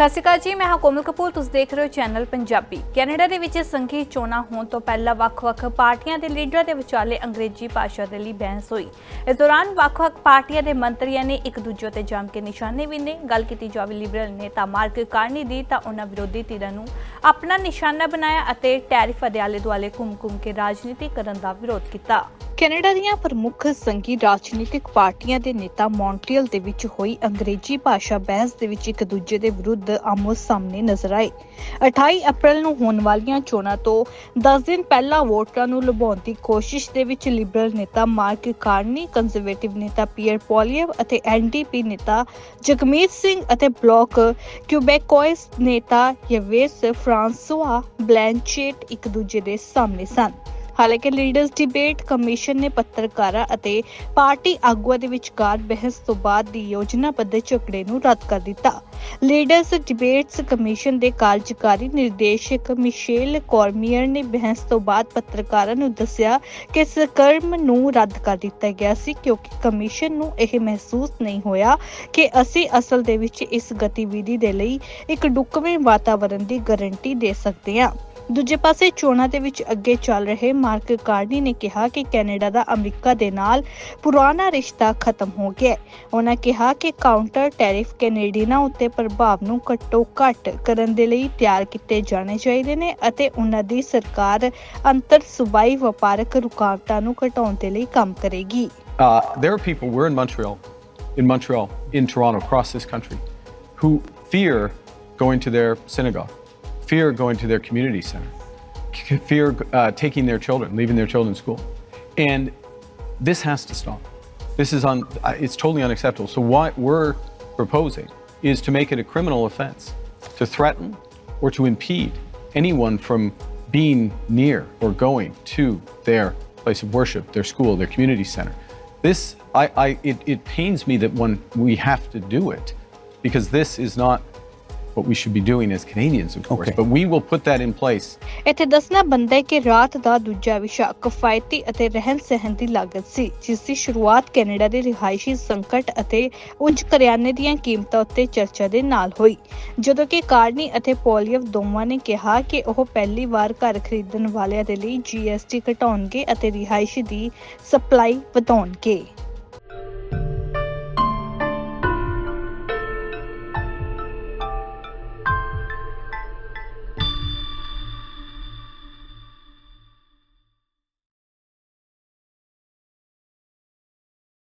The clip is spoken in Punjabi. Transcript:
ਸਤਿ ਸ਼੍ਰੀ ਅਕਾਲ ਜੀ, ਮੈਂ ਹਾਂ ਕੋਮਲ ਕਪੂਰ, ਤੁਸੀਂ ਦੇਖ ਰਹੇ ਹੋ ਚੈਨਲ ਪੰਜਾਬੀ। ਕੈਨੇਡਾ ਦੇ ਵਿੱਚ ਸੰਘੀ ਚੋਣਾਂ ਹੋਣ ਤੋਂ ਪਹਿਲਾਂ ਵੱਖ-ਵੱਖ ਪਾਰਟੀਆਂ ਦੇ ਲੀਡਰਾਂ ਦੇ ਵਿਚਾਲੇ ਅੰਗਰੇਜ਼ੀ ਭਾਸ਼ਾ ਦੇ ਲਈ ਬਹਿਸ ਹੋਈ। ਇਸ ਦੌਰਾਨ ਵੱਖ-ਵੱਖ ਪਾਰਟੀਆਂ ਦੇ ਮੰਤਰੀਆਂ ਨੇ ਇੱਕ ਦੂਜੇ 'ਤੇ ਜੰਮ ਕੇ ਨਿਸ਼ਾਨੇ ਵੀ ਨੇ। ਗੱਲ ਕੀਤੀ ਜਾਵੇ ਲਿਬਰਲ ਨੇਤਾ ਮਾਰਕ ਕਾਰਨੀ ਦੀ, ਤਾਂ ਉਹਨਾਂ ਵਿਰੋਧੀ ਧਿਰਾਂ ਨੂੰ ਆਪਣਾ ਨਿਸ਼ਾਨਾ ਬਣਾਇਆ ਅਤੇ ਟੈਰਿਫ ਦੇ ਆਲੇ ਦੁਆਲੇ ਘੁੰਮ-ਘੁੰਮ ਕੇ ਰਾਜਨੀਤੀ ਕਰਨ ਦਾ ਵਿਰੋਧ ਕੀਤਾ। ਕੈਨੇਡਾ ਦੀਆਂ ਪ੍ਰਮੁੱਖ ਸੰਘੀ ਰਾਜਨੀਤਿਕ ਪਾਰਟੀਆਂ ਦੇ ਨੇਤਾ ਮੌਂਟਰੀਅਲ ਦੇ ਵਿੱਚ ਹੋਈ ਅੰਗਰੇਜ਼ੀ ਭਾਸ਼ਾ ਬਹਿਸ ਦੇ ਵਿੱਚ ਇੱਕ ਦੂਜੇ ਦੇ ਵਿਰੁੱਧ ਆਮੋ ਸਾਹਮਣੇ ਨਜ਼ਰ ਆਏ। 28 ਅਪ੍ਰੈਲ ਨੂੰ ਹੋਣ ਵਾਲੀਆਂ ਚੋਣਾਂ ਤੋਂ 10 ਦਿਨ ਪਹਿਲਾਂ ਵੋਟਰਾਂ ਨੂੰ ਲੁਭਾਉਣ ਦੀ ਕੋਸ਼ਿਸ਼ ਦੇ ਵਿੱਚ ਲਿਬਰਲ ਨੇਤਾ ਮਾਰਕ ਕਾਰਨੀ, ਕੰਜ਼ਰਵੇਟਿਵ ਨੇਤਾ ਪੀਅਰ ਪੋਲੀਵ ਅਤੇ ਐਨਡੀਪੀ ਨੇਤਾ ਜਗਮੀਤ ਸਿੰਘ ਅਤੇ ਬਲਾਕ ਕਿਊਬੈਕੋਇਸ ਨੇਤਾ ਯਵੇਸ ਫਰਾਂਸੋਆ ਬਲੈਂਚੇਟ ਇੱਕ ਦੂਜੇ ਦੇ ਸਾਹਮਣੇ ਸਨ। ਹਾਲਾਂਕਿ ਲੀਡਰਸ ਡਿਬੇਟ ਕਮਿਸ਼ਨ ਨੇ ਪੱਤਰਕਾਰਾਂ ਅਤੇ ਪਾਰਟੀ ਆਗੂਆਂ ਦੇ ਵਿਚਕਾਰ ਬਹਿਸ ਤੋਂ ਬਾਅਦ ਦੀ ਯੋਜਨਾਬੱਧ ਝਗੜੇ ਨੂੰ ਰੱਦ ਕਰ ਦਿੱਤਾ। ਲੀਡਰਸ ਡਿਬੇਟਸ ਕਮਿਸ਼ਨ ਦੇ ਕਾਰਜਕਾਰੀ ਨਿਰਦੇਸ਼ਕ ਮਿਸ਼ੇਲ ਕੋਰਮੀਅਰ ਨੇ ਬਹਿਸ ਤੋਂ ਬਾਅਦ ਪੱਤਰਕਾਰਾਂ ਨੂੰ ਦੱਸਿਆ ਕਿ ਸਕਰਮ ਨੂੰ ਰੱਦ ਕਰ ਦਿੱਤਾ ਗਿਆ ਸੀ ਕਿਉਂਕਿ ਕਮਿਸ਼ਨ ਨੂੰ ਇਹ ਮਹਿਸੂਸ ਨਹੀਂ ਹੋਇਆ ਕਿ ਅਸੀਂ ਅਸਲ ਦੇ ਵਿੱਚ ਇਸ ਗਤੀਵਿਧੀ ਦੇ ਲਈ ਇੱਕ ਢੁਕਵੇਂ ਵਾਤਾਵਰਣ ਦੀ ਗਾਰੰਟੀ ਦੇ ਸਕਦੇ ਹਾਂ। ਦੂਜੇ ਪਾਸੇ ਚੋਣਾਂ ਦੇ ਵਿੱਚ ਅੱਗੇ ਚੱਲ ਰਹੇ ਮਾਰਕ ਕਾਰਨੀ ਨੇ ਕਿਹਾ ਕਿ ਕੈਨੇਡਾ ਦਾ ਅਮਰੀਕਾ ਦੇ ਨਾਲ ਪੁਰਾਣਾ ਰਿਸ਼ਤਾ ਖਤਮ ਹੋ ਗਿਆ ਹੈ। ਉਹਨਾਂ ਕਿਹਾ ਕਿ ਕਾਊਂਟਰ ਟੈਰਿਫ ਕੈਨੇਡੀਅਨਾਂ ਉੱਤੇ ਪ੍ਰਭਾਵ ਨੂੰ ਘੱਟੋ ਘੱਟ ਕਰਨ ਦੇ ਲਈ ਤਿਆਰ ਕੀਤੇ ਜਾਣੇ ਚਾਹੀਦੇ ਨੇ ਅਤੇ ਉਹਨਾਂ ਦੀ ਸਰਕਾਰ ਅੰਤਰ ਸੂਬਾਈ ਵਪਾਰਕ ਰੁਕਾਵਟਾਂ ਨੂੰ ਘਟਾਉਣ ਦੇ ਲਈ ਕੰਮ ਕਰੇਗੀ। Uh, there are people, we're in Montreal, in Montreal, in Toronto, across this country, who fear going to their synagogue, fear going to their community center, fear uh, taking their children, leaving their children in school. And this has to stop. This is un, uh, it's totally unacceptable. So what we're proposing is to make it a criminal offense to threaten or to impede anyone from being near or going to their place of worship, their school, their community center. This, I, I, it, it pains me that when we have to do it, because this is not what we should be doing as Canadians, of course. Okay. But we will put that in place. ਇੱਥੇ ਦੱਸਣਾ ਬਣਦਾ ਹੈ ਕਿ ਰਾਤ ਦਾ ਦੂਜਾ ਵਿਸ਼ਾ ਕਿਫਾਇਤੀ ਅਤੇ ਰਹਿਣ ਸਹਿਣ ਦੀ ਲਾਗਤ ਸੀ ਜਿਸ ਦੀ ਸ਼ੁਰੂਆਤ ਕੈਨੇਡਾ ਦੇ ਰਿਹਾਇਸ਼ੀ ਸੰਕਟ ਅਤੇ ਉੱਚ ਕਰਿਆਨੇ ਦੀਆਂ ਕੀਮਤਾਂ ਉੱਤੇ ਚਰਚਾ ਦੇ ਨਾਲ ਹੋਈ ਜਦੋਂ ਕਿ ਕਾਰਨੀ ਅਤੇ ਪੋਲੀਅਵ ਦੋਵਾਂ ਨੇ ਕਿਹਾ ਕਿ ਉਹ ਪਹਿਲੀ ਵਾਰ ਘਰ ਖਰੀਦਣ ਵਾਲਿਆਂ ਦੇ ਲਈ GST ਘਟਾਉਣਗੇ ਅਤੇ ਰਿਹਾਇਸ਼ ਦੀ ਸਪਲਾਈ ਵਧਾਉਣਗੇ